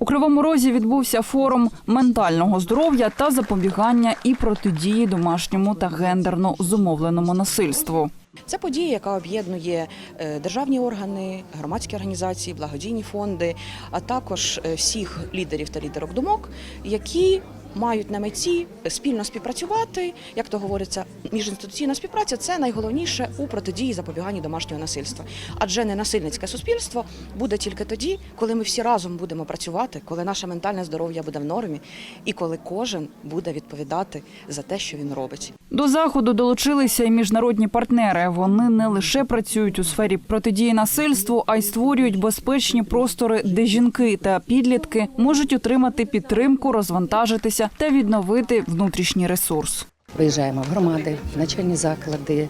У Кривому Розі відбувся форум ментального здоров'я та запобігання і протидії домашньому та гендерно зумовленому насильству. Це подія, яка об'єднує е, державні органи, громадські організації, благодійні фонди, а також е, всіх лідерів та лідерок думок, які мають на меті спільно співпрацювати. Як то говориться, міжінституційна співпраця це найголовніше у протидії запобіганні домашнього насильства. Адже ненасильницьке суспільство буде тільки тоді, коли ми всі разом будемо працювати, коли наше ментальне здоров'я буде в нормі, і коли кожен буде відповідати за те, що він робить. До заходу долучилися і міжнародні партнери. Вони не лише працюють у сфері протидії насильству, а й створюють безпечні простори, де жінки та підлітки можуть отримати підтримку, розвантажитися та відновити внутрішній ресурс. Виїжджаємо в громади, в навчальні заклади,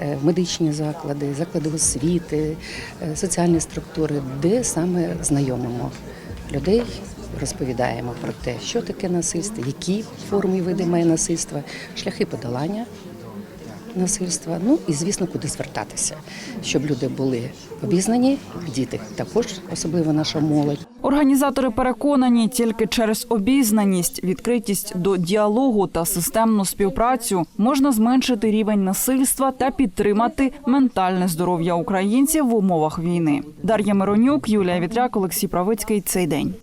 е, в медичні заклади, заклади освіти, е, соціальні структури, де саме знайомимо людей, розповідаємо про те, що таке насильство, які форми і види має насильство, шляхи подолання насильства. Ну і звісно, куди звертатися, щоб люди були обізнані, діти також, особливо наша молодь. Організатори переконані, тільки через обізнаність, відкритість до діалогу та системну співпрацю можна зменшити рівень насильства та підтримати ментальне здоров'я українців в умовах війни. Дар'я Миронюк, Юлія Вітряк, Олексій Правицький. Цей день.